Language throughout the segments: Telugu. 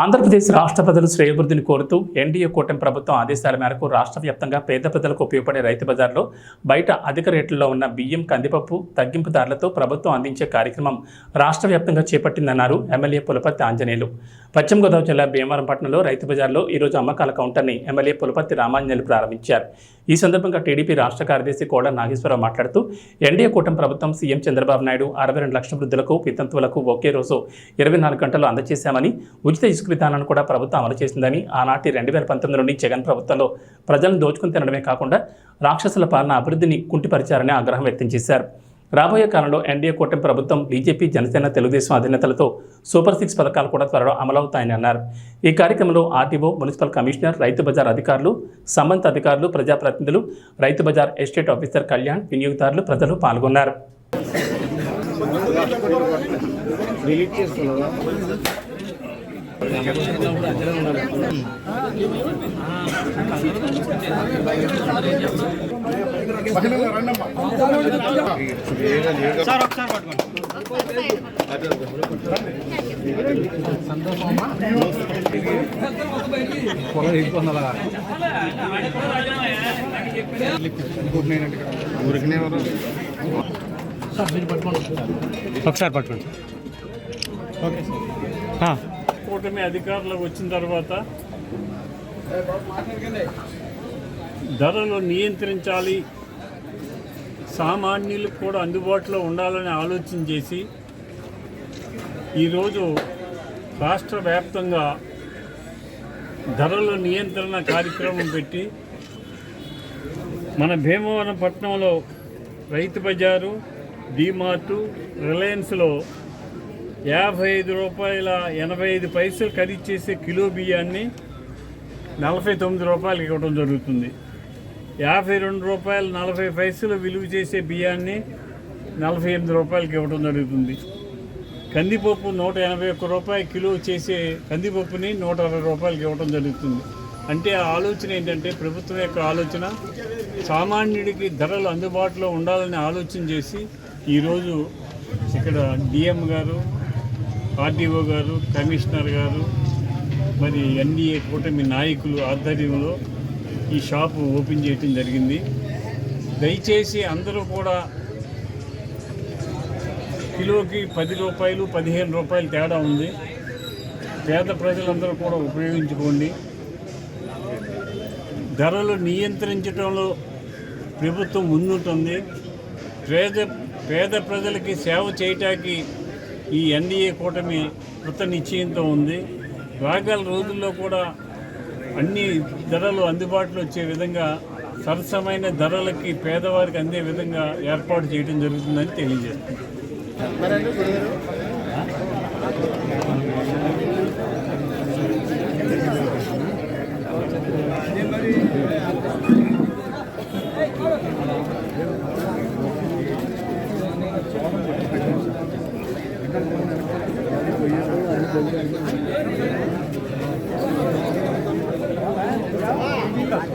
ఆంధ్రప్రదేశ్ రాష్ట్ర ప్రజలు శ్రేయోభివృద్ధిని కోరుతూ ఎన్డీఏ కూటమి ప్రభుత్వం ఆదేశాల మేరకు రాష్ట్ర వ్యాప్తంగా పేద ప్రజలకు ఉపయోగపడే రైతు బజార్లో బయట అధిక రేట్లలో ఉన్న బియ్యం కందిపప్పు తగ్గింపు ధరలతో ప్రభుత్వం అందించే కార్యక్రమం రాష్ట్ర వ్యాప్తంగా చేపట్టిందన్నారు ఎమ్మెల్యే పులపర్తి ఆంజనేయులు. పశ్చిమ గోదావరి జిల్లా భీమవరం పట్టణంలో రైతు బజార్లో ఈరోజు అమ్మకాల కౌంటర్ని ఎమ్మెల్యే పులపర్తి రామాంజనేయులు ప్రారంభించారు. ఈ సందర్భంగా టీడీపీ రాష్ట్ర కార్యదర్శి కోడ నాగేశ్వరరావు మాట్లాడుతూ ఎన్డీఏ కూటమి ప్రభుత్వం సీఎం చంద్రబాబు నాయుడు అరవై రెండు లక్షల వృద్ధులకు వితంతువులకు ఒకే రోజు ఇరవై నాలుగు గంటలు అందజేశామని ఉచిత ఇసుక విధానాన్ని కూడా ప్రభుత్వం అమలు చేసిందని ఆనాటి రెండు వేల పంతొమ్మిది నుండి జగన్ ప్రభుత్వంలో ప్రజలను దోచుకుని తినడమే కాకుండా రాక్షసుల పాలన అభివృద్ధిని కుంటిపరిచారని ఆగ్రహం వ్యక్తం చేశారు. రాబోయే కాలంలో ఎన్డీఏ కూటమి ప్రభుత్వం బీజేపీ జనసేన తెలుగుదేశం అధినేతలతో సూపర్ సిక్స్ పథకాలు కూడా త్వరలో అమలవుతాయని అన్నారు. ఈ కార్యక్రమంలో RTO municipal commissioner Rythu Bazar అధికారులు సంబంధిత అధికారులు ప్రజాప్రతినిధులు రైతు బజార్ ఎస్టేట్ ఆఫీసర్ కళ్యాణ్ వినియోగదారులు ప్రజలు పాల్గొన్నారు. ఒకసారి పట్టుకోండి. కూటమి అధికారంలోకి వచ్చిన తర్వాత ధరలు నియంత్రించాలి సామాన్యులు కూడా అందుబాటులో ఉండాలని ఆలోచన చేసి ఈరోజు రాష్ట్ర వ్యాప్తంగా ధరల నియంత్రణ కార్యక్రమం పెట్టి మన భీమవరం పట్టణంలో రైతు బజారు డీమార్టు రిలయన్స్లో యాభై ఐదు రూపాయల ఎనభై ఐదు పైసలు ఖరీదు చేసే కిలో బియ్యాన్ని నలభై తొమ్మిది రూపాయలకి ఇవ్వడం జరుగుతుంది. యాభై రెండు రూపాయలు నలభై పైసలు విలువ చేసే బియ్యాన్ని నలభై ఎనిమిది రూపాయలకి ఇవ్వడం జరుగుతుంది. కందిపప్పు నూట ఎనభై ఒక్క రూపాయలు కిలో చేసే కందిపప్పుని నూట అరవై రూపాయలకి ఇవ్వడం జరుగుతుంది. అంటే ఆ ఆలోచన ఏంటంటే ప్రభుత్వం యొక్క ఆలోచన సామాన్యుడికి ధరలు అందుబాటులో ఉండాలని ఆలోచన చేసి ఈరోజు ఇక్కడ డిఎం గారు ఆర్డీఓ గారు కమిషనర్ గారు మరి ఎన్డీఏ కూటమి నాయకులు ఆధ్వర్యంలో ఈ షాపు ఓపెన్ చేయటం జరిగింది. దయచేసి అందరూ కూడా కిలోకి పది రూపాయలు పదిహేను రూపాయలు తేడా ఉంది. పేద ప్రజలందరూ కూడా ఉపయోగించుకోండి. ధరలు నియంత్రించడంలో ప్రభుత్వం ముందుంటుంది. పేద పేద ప్రజలకి సేవ చేయటానికి ఈ ఎన్డీఏ కూటమి కృత నిశ్చయంతో ఉంది. రాగల రోజుల్లో కూడా అన్ని ధరలు అందుబాటులో వచ్చే విధంగా సరసమైన ధరలకి పేదవారికి అందే విధంగా ఏర్పాటు చేయడం జరుగుతుందని తెలియజేస్తుంది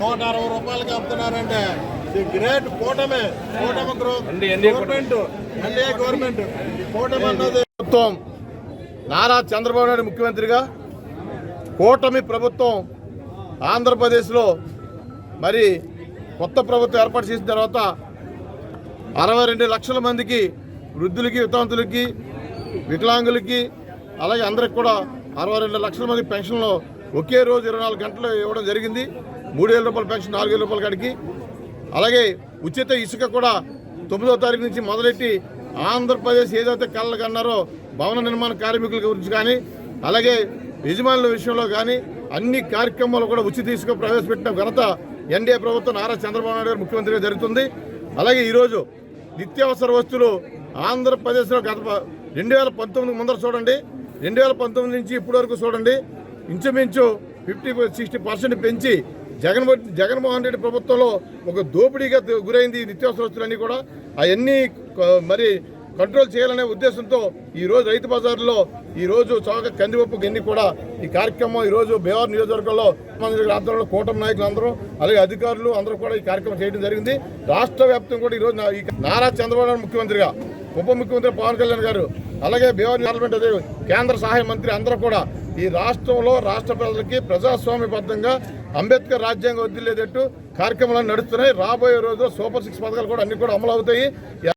నూట అరవై రూపాయలకి అమ్ముతున్నారంటే. ది గ్రేట్ కూటమి కూటమి. Government NDA government. కూటమి అన్నది ప్రభుత్వం. నారా చంద్రబాబు నాయుడు ముఖ్యమంత్రిగా కూటమి ప్రభుత్వం ఆంధ్రప్రదేశ్లో మరి కొత్త ప్రభుత్వం ఏర్పాటు చేసిన తర్వాత అరవై రెండు లక్షల మందికి వృద్ధులకి వితంతులకి వికలాంగులకి అలాగే అందరికి కూడా అరవై రెండు లక్షల మంది పెన్షన్లు ఒకే రోజు ఇరవై నాలుగు గంటలు ఇవ్వడం జరిగింది. మూడు వేల రూపాయల పెన్షన్ నాలుగు వేల రూపాయల కాడికి. అలాగే ఉచిత ఇసుక కూడా తొమ్మిదో తారీఖు నుంచి మొదలెట్టి ఆంధ్రప్రదేశ్ ఏదైతే కళ్ళ కన్నారో భవన నిర్మాణ కార్మికుల గురించి కానీ అలాగే యజమానుల విషయంలో కానీ అన్ని కార్యక్రమాలు కూడా ఉచిత ఇసుక ప్రవేశపెట్టిన ఘనత ఎన్డీఏ ప్రభుత్వం నారా చంద్రబాబు నాయుడు గారు ముఖ్యమంత్రిగా జరుగుతుంది. అలాగే ఈరోజు నిత్యావసర వస్తువులు ఆంధ్రప్రదేశ్లో గత రెండు వేల పంతొమ్మిది ముందర చూడండి. రెండు వేల పంతొమ్మిది నుంచి ఇప్పటి వరకు చూడండి. ఇంచుమించు ఫిఫ్టీ సిక్స్టీ పర్సెంట్ పెంచి జగన్ జగన్మోహన్ రెడ్డి ప్రభుత్వంలో ఒక దోపిడీగా గురైంది నిత్యావసర వస్తువులన్నీ కూడా. అవన్నీ మరి కంట్రోల్ చేయాలనే ఉద్దేశంతో ఈరోజు రైతు బజార్లో ఈ రోజు చౌక కందిపప్పు గిన్ని కూడా ఈ కార్యక్రమం ఈరోజు రోజు బేవార్ నియోజకవర్గంలో మంది కూటమి నాయకులు అందరూ అలాగే అధికారులు అందరూ కూడా ఈ కార్యక్రమం చేయడం జరిగింది. రాష్ట్ర వ్యాప్తంగా కూడా ఈ రోజు ఈ నారా చంద్రబాబు నాయుడు ముఖ్యమంత్రిగా ఉప ముఖ్యమంత్రి పవన్ కళ్యాణ్ గారు అలాగే బీహార్ పార్లమెంట్ అదే కేంద్ర సహాయ మంత్రి అందరూ కూడా ఈ రాష్ట్రంలో రాష్ట్ర ప్రజలకి ప్రజాస్వామ్యబద్ధంగా అంబేద్కర్ రాజ్యాంగం వదిలేటట్టు కార్యక్రమాలు నడుస్తున్నాయి. రాబోయే రోజుల్లో సూపర్ సిక్స్ పథకాలు కూడా అన్ని కూడా అమలు అవుతాయి.